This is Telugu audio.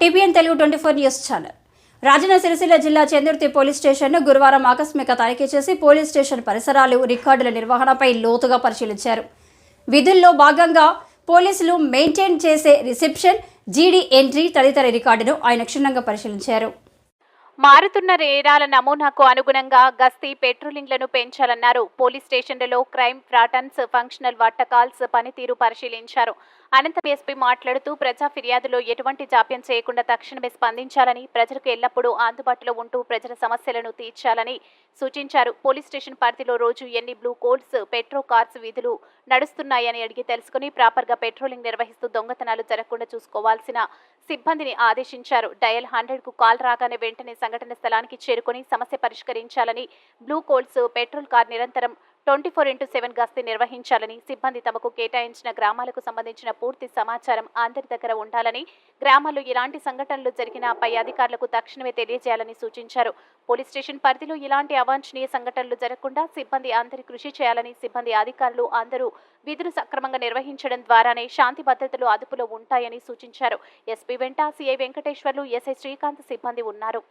TPN Telugu twenty four news channel. Rajanna Sircilla జిల్లా చందుర్తి పోలీస్ స్టేషన్ను గురువారం ఆకస్మిక తనిఖీ చేసి పోలీస్ స్టేషన్ పరిసరాలు రికార్డుల నిర్వహణపై లోతుగా పరిశీలించారు. విధుల్లో భాగంగా పోలీసులు మెయింటైన్ చేసే రిసెప్షన్ జీడీ ఎంట్రీ తదితర రికార్డును ఆయన క్షుణ్ణంగా పరిశీలించారు. మారుతున్న రేరాల నమూనాకు అనుగుణంగా గస్తీ పెట్రోలింగ్లను పెంచాలన్నారు. పోలీస్ స్టేషన్లలో క్రైమ్ ఫ్రాటన్స్ ఫంక్షనల్ వాటకాల్స్ పనితీరు పరిశీలించారు. అనంతరం ఎస్పీ మాట్లాడుతూ ప్రజా ఫిర్యాదులో ఎటువంటి జాప్యం చేయకుండా తక్షణమే స్పందించాలని ప్రజలకు ఎల్లప్పుడూ అందుబాటులో ఉంటూ ప్రజల సమస్యలను తీర్చాలని సూచించారు. పోలీస్ స్టేషన్ పరిధిలో రోజు ఎన్ని బ్లూ కోడ్స్ పెట్రో కార్స్ విధులు నడుస్తున్నాయని అడిగి తెలుసుకుని ప్రాపర్గా పెట్రోలింగ్ నిర్వహిస్తూ దొంగతనాలు జరగకుండా చూసుకోవాల్సిన సిబ్బందిని ఆదేశించారు. డయల్ హండ్రెడ్కు కాల్ రాగానే వెంటనే సంఘటన స్థలానికి చేరుకుని సమస్య పరిష్కరించాలని బ్లూ కోల్స్ పెట్రోల్ కార్ నిరంతరం ట్వంటీ ఫోర్ ఇంటూ సెవెన్ గస్తీ నిర్వహించాలని సిబ్బంది తమకు కేటాయించిన గ్రామాలకు సంబంధించిన పూర్తి సమాచారం అందరి దగ్గర ఉండాలని గ్రామాల్లో ఎలాంటి సంఘటనలు జరిగినా పై అధికారులకు తక్షణమే తెలియజేయాలని సూచించారు. పోలీస్ స్టేషన్ పరిధిలో ఇలాంటి అవాంఛనీయ సంఘటనలు జరగకుండా సిబ్బంది అందరి కృషి చేయాలని సిబ్బంది అధికారులు అందరూ విధులు సక్రమంగా నిర్వహించడం ద్వారానే శాంతి భద్రతలు అదుపులో ఉంటాయని సూచించారు. ఎస్పీ వెంట సిఐ వెంకటేశ్వర్లు ఎస్ఐ శ్రీకాంత్ సిబ్బంది ఉన్నారు.